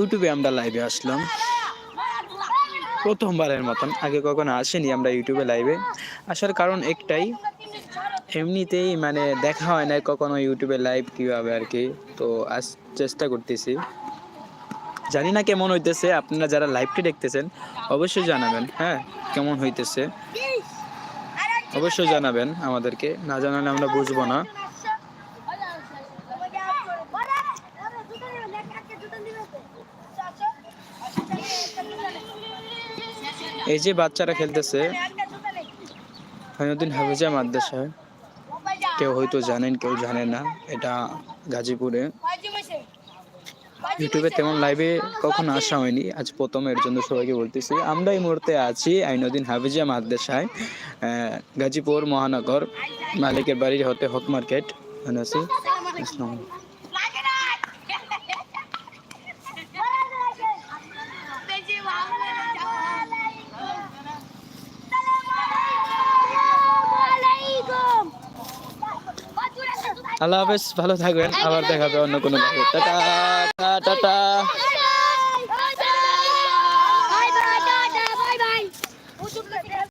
ইউটিউবে আমরা লাইভে আসলাম। প্রথমবারের মতন। আগে কখনো আসেনি আমরা ইউটিউবে লাইভে আসার কারণ একটাই, এমনিতেই মানে দেখা হয় না কখনো ইউটিউবে লাইভ কীভাবে আর কি। তো আজ চেষ্টা করতেছি। জানি না কেমন হইতেছে, আপনারা যারা লাইভটি দেখতেছেন, অবশ্যই জানাবেন হ্যাঁ কেমন হইতেছে। অবশ্যই জানাবেন আমাদেরকে। না জানালে আমরা বুঝব না। এই যে বাচ্চারা খেলতেছে ফাইনুদ্দিন হাফিজা মাদ্রাসায় কেউ হয়তো জানেন, কেউ জানে না, এটা গাজীপুরে। ইউটিউবে তেমন লাইভে কখনো আসা হয়নি, আজ প্রথম, এর জন্য সবাইকে বলতেছি। আমরা এই মুহূর্তে আছি আইনুদ্দিন হাফিজা মাদ্রাসায় গাজীপুর মহানগর, মালিকের বাড়ির হতে হক মার্কেট আছি? আল্লাহ হাফেজ ভালো থাকবেন। আবার দেখা হবে অন্য কোনো টাটা টাটা